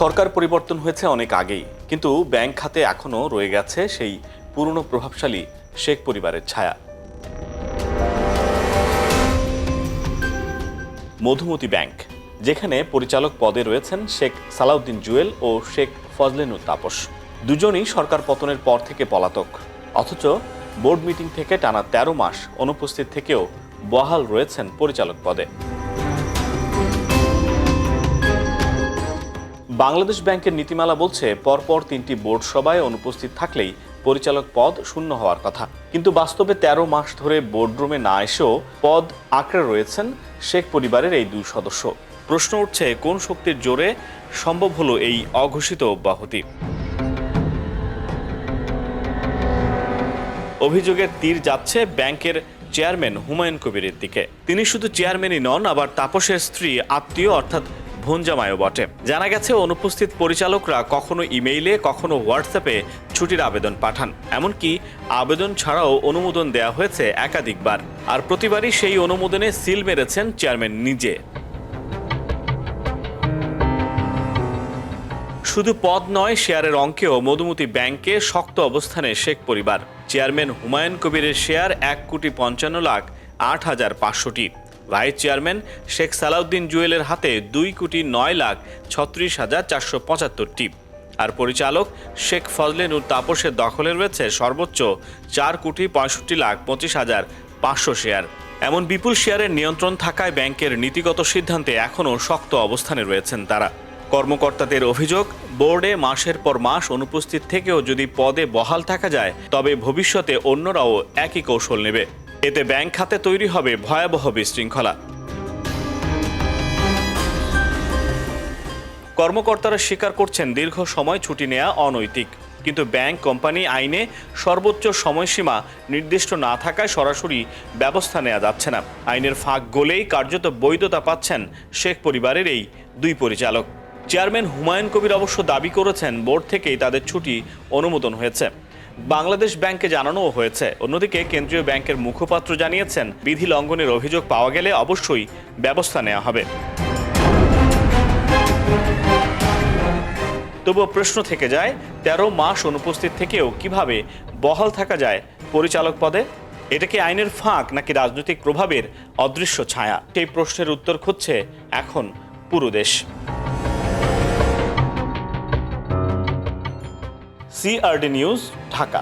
সরকার পরিবর্তন হয়েছে অনেক আগেই, কিন্তু ব্যাংক খাতে এখনও রয়ে গেছে সেই পুরনো প্রভাবশালী শেখ পরিবারের ছায়া। মধুমতি ব্যাংক, যেখানে পরিচালক পদে রয়েছেন শেখ সালাউদ্দিন জুয়েল ও শেখ ফজলেনুর তাপস। দুজনই সরকার পতনের পর থেকে পলাতক, অথচ বোর্ড মিটিং থেকে টানা তেরো মাস অনুপস্থিত থেকেও বহাল রয়েছেন পরিচালক পদে। বাংলাদেশ ব্যাংকের নীতিমালা বলছে, পরপর তিনটি বোর্ড সভায় অনুপস্থিত থাকলেই পরিচালক পদ শূন্য হওয়ার কথা। কিন্তু বাস্তবে ১৩ মাস ধরে বোর্ডরুমে না এসেও পদ আঁকড়ে রয়েছেন শেখ পরিবারের এই দুই সদস্য। প্রশ্ন উঠছে, কোন শক্তির জোরে সম্ভব হলো এই অঘোষিত অব্যাহতি? অভিযোগের তীর যাচ্ছে ব্যাংকের চেয়ারম্যান হুমায়ুন কবিরের দিকে। তিনি শুধু চেয়ারম্যানই নন, আবার তাপসের স্ত্রী, আত্মীয়, অর্থাৎ ভঞ্জামায়ও বটে। জানা গেছে, অনুপস্থিত পরিচালকরা কখনো ইমেইলে, কখনো হোয়াটসঅ্যাপে ছুটির আবেদন পাঠান। এমনকি আবেদন ছাড়াও অনুমোদন দেওয়া হয়েছে একাধিকবার। আর প্রতিবারই সেই অনুমোদনে সিল মেরেছেন চেয়ারম্যান নিজে। শুধু পদ নয়, শেয়ারের অঙ্কেও মধুমতি ব্যাংকে শক্ত অবস্থানে শেখ পরিবার। চেয়ারম্যান হুমায়ুন কবিরের শেয়ার এক কোটি পঞ্চান্ন লাখ আট হাজার পাঁচশোটি। ভাইস চেয়ারম্যান শেখ সালাউদ্দিন জুয়েলের হাতে দুই কোটি নয় লাখ ছত্রিশ হাজার চারশো পঁচাত্তর টিপ আর পরিচালক শেখ ফজলেনুর তাপসের দখলে রয়েছে সর্বোচ্চ চার কোটি পঁয়ষট্টি লাখ পঁচিশ হাজার পাঁচশো শেয়ার। এমন বিপুল শেয়ারের নিয়ন্ত্রণ থাকায় ব্যাংকের নীতিগত সিদ্ধান্তে এখনও শক্ত অবস্থানে রয়েছেন তারা। কর্মকর্তাদের অভিযোগ, বোর্ডে মাসের পর মাস অনুপস্থিত থেকেও যদি পদে বহাল থাকা যায়, তবে ভবিষ্যতে অন্যরাও একই কৌশল নেবে। এতে ব্যাংক খাতে তৈরি হবে ভয়াবহ বিশৃঙ্খলা। কর্মকর্তারা স্বীকার করছেন দীর্ঘ সময় ছুটি নেওয়া অনৈতিক। কিন্তু ব্যাংক, কোম্পানি, আইনে সর্বোচ্চ সময়সীমা নির্দিষ্ট না থাকায় সরাসরি ব্যবস্থা নেওয়া যাচ্ছে না। আইনের ফাঁক গোলেই কার্যত বৈধতা পাচ্ছেন শেখ পরিবারের এই দুই পরিচালক। চেয়ারম্যান হুমায়ুন কবির অবশ্য দাবি করেছেন বোর্ড থেকেই তাদের ছুটি অনুমোদন হয়েছে। বাংলাদেশ ব্যাংকে জানানোও হয়েছে। অন্যদিকে কেন্দ্রীয় ব্যাংকের মুখপাত্র জানিয়েছেন, বিধি লঙ্ঘনের অভিযোগ পাওয়া গেলে অবশ্যই ব্যবস্থা নেওয়া হবে। তবুও প্রশ্ন থেকে যায়, তেরো মাস অনুপস্থিত থেকেও কীভাবে বহাল থাকা যায় পরিচালক পদে? এটা কি আইনের ফাঁক নাকি রাজনৈতিক প্রভাবের অদৃশ্য ছায়া? সেই প্রশ্নের উত্তর খুঁজছে এখন পুরো দেশ। CRD news Dhaka